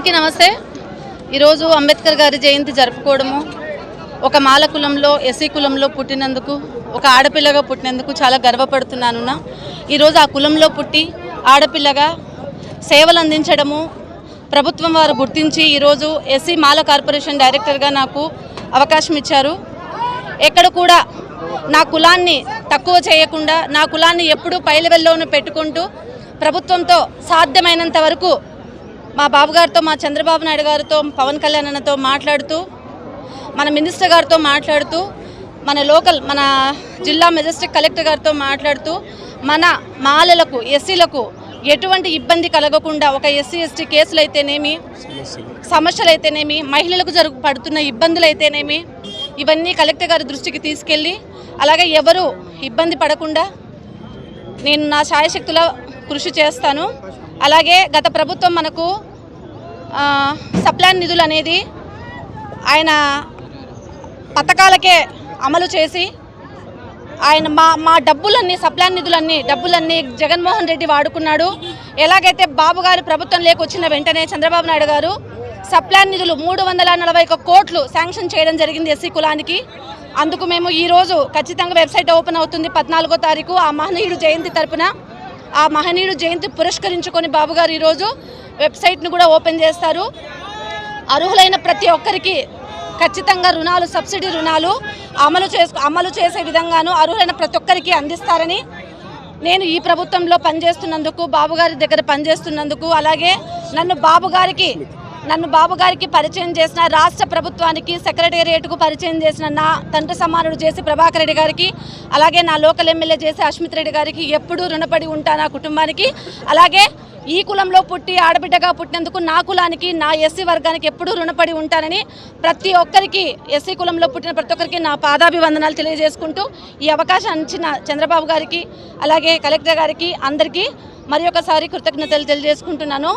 అందరికీ నమస్తే. ఈరోజు అంబేద్కర్ గారి జయంతి జరుపుకోవడము ఒక మాల కులంలో ఎస్సీ కులంలో పుట్టినందుకు ఒక ఆడపిల్లగా పుట్టినందుకు చాలా గర్వపడుతున్నాను ఈరోజు ఆ కులంలో పుట్టి ఆడపిల్లగా సేవలు అందించడము ప్రభుత్వం వారు గుర్తించి ఈరోజు ఎస్సీ మాల కార్పొరేషన్ డైరెక్టర్గా నాకు అవకాశం ఇచ్చారు. ఎక్కడ కూడా నా కులాన్ని తక్కువ చేయకుండా నా కులాన్ని ఎప్పుడూ పై లెవెల్లోనూ పెట్టుకుంటూ ప్రభుత్వంతో సాధ్యమైనంత వరకు మా బాబు గారితో మా చంద్రబాబు నాయుడు గారితో పవన్ కళ్యాణ్ అన్నతో మాట్లాడుతూ మన మినిస్టర్ గారితో మాట్లాడుతూ మన లోకల్ మన జిల్లా మెజెస్టిక్ కలెక్టర్ గారితో మాట్లాడుతూ మన మాలలకు ఎస్సీలకు ఎటువంటి ఇబ్బంది కలగకుండా ఒక ఎస్సీ ఎస్టీ కేసులు అయితేనేమి సమస్యలు అయితేనేమి మహిళలకు జరుగు పడుతున్న ఇబ్బందులు అయితేనేమి ఇవన్నీ కలెక్టర్ గారి దృష్టికి తీసుకెళ్ళి అలాగే ఎవరు ఇబ్బంది పడకుండా నేను నా శాయశక్తుల కృషి చేస్తాను. అలాగే గత ప్రభుత్వం మనకు సప్లాన్ నిధులు అనేది ఆయన పథకాలకే అమలు చేసి ఆయన మా మా డబ్బులన్నీ సప్లాన్ నిధులన్నీ డబ్బులన్నీ జగన్మోహన్ రెడ్డి వాడుకున్నాడు. ఎలాగైతే బాబు గారు ప్రభుత్వం లేకొచ్చిన వెంటనే చంద్రబాబు నాయుడు గారు సప్లాన్ నిధులు మూడు వందల నలభై ఒక కోట్లు శాంక్షన్ చేయడం జరిగింది ఎస్సీ కులానికి. అందుకు మేము ఈరోజు ఖచ్చితంగా వెబ్సైట్ ఓపెన్ అవుతుంది పద్నాలుగో తారీఖు ఆ మహనీయుడు జయంతి తరపున. ఆ మహనీయుడు జయంతి పురస్కరించుకొని బాబుగారు ఈరోజు వెబ్సైట్ను కూడా ఓపెన్ చేస్తారు. అర్హులైన ప్రతి ఒక్కరికి ఖచ్చితంగా రుణాలు సబ్సిడీ రుణాలు అమలు చేసు అమలు చేసే విధంగాను అర్హులైన ప్రతి ఒక్కరికి అందిస్తారని నేను ఈ ప్రభుత్వంలో పనిచేస్తున్నందుకు బాబుగారి దగ్గర పనిచేస్తున్నందుకు అలాగే నన్ను బాబుగారికి నన్ను బాబు గారికి పరిచయం చేసిన రాష్ట్ర ప్రభుత్వానికి సెక్రటేరియట్కు పరిచయం చేసిన నా తండ్రి సమానుడు చేసి ప్రభాకర్ రెడ్డి గారికి అలాగే నా లోకల్ ఎమ్మెల్యే చేసి అష్మిత్ రెడ్డి గారికి ఎప్పుడూ రుణపడి ఉంటా నా కుటుంబానికి. అలాగే ఈ కులంలో పుట్టి ఆడబిడ్డగా పుట్టినందుకు నా కులానికి నా ఎస్సీ వర్గానికి ఎప్పుడూ రుణపడి ఉంటానని ప్రతి ఒక్కరికి ఎస్సీ కులంలో పుట్టిన ప్రతి ఒక్కరికి నా పాదాభివందనాలు తెలియజేసుకుంటూ ఈ అవకాశం ఇచ్చిన చంద్రబాబు గారికి అలాగే కలెక్టర్ గారికి అందరికీ మరి ఒకసారి కృతజ్ఞతలు తెలియజేసుకుంటున్నాను.